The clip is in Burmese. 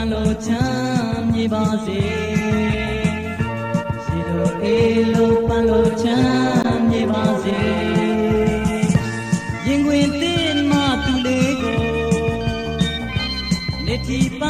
မ်းလို့ချမ်းမြေပါစေရှိတော်အေးလို့ပန်းလို့ချမ်းမြေပါစေရင်ခွင်တင်းမှသူလေးကိုနေတီပါ